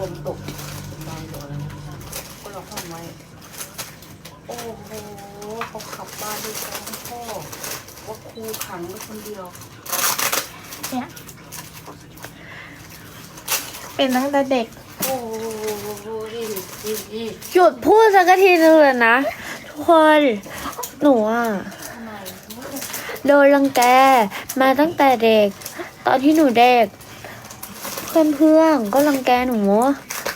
ฝนตกบางตัวแล้วนะก็เราห้องไว้ โอ้โหเขาขับบ้านด้วยกันพ่อว่าครูขังไว้คนเดียว เนี่ย เป็นตั้งแต่เด็ก โอ้โหนี่นี่นี่หยุดพูดสักทีนึงเลยนะ ทุกคน หนูอะ ทำไม โดนรังแกมาตั้งแต่เด็ก ตอนที่หนูเด็ก เพื่อนเพื่อนก็รังแกหนู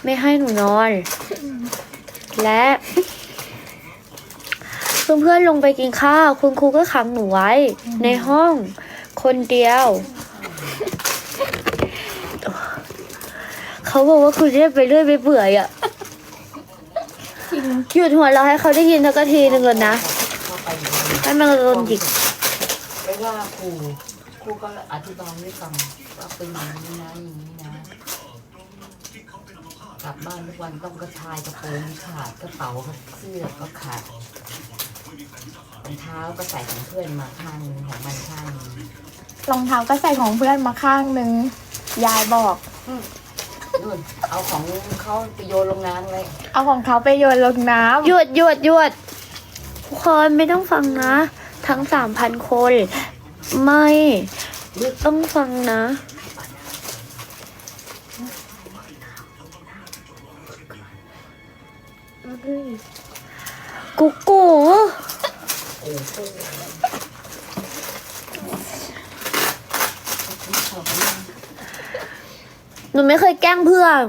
ไม่ให้หนูนอน และ เพื่อนเพื่อนลงไปกินข้าว คุณครูก็ขังหนูไว้ ในห้อง คนเดียว เขาบอกว่าคุณเรียกไปเรื่อยไปเปื่อยอะหยุดหัวเราให้เขาได้ยินสักทีหนึ่งก่อนนะไปอยู่ให้มันโดนหยิกไปว่าครูครูก็อธิบายให้ฟังว่าเป็นอย่างนี้นะอย่างนี้ กลับบ้านทุกวันต้องกระชายกระโปรงขาดกระเป๋าเสื้อก็ขาดรองเท้าก็ใส่ของเพื่อนมาข้างหนึงของมันข้างหนึงรองเท้าก็ใส่ของเพื่อนมาข้างนึง ยายบอก นู่นเอาของเขาไปโยนลงน้ำเลยเอาของเขาไปโยนลงน้ำหยุดหยุดหยุดทุกคนไม่ต้องฟังนะ ทั้งสามพันคน ไม่ต้องฟังนะ กูกูโก้หนูไม่เคยแกล้งเพื่อน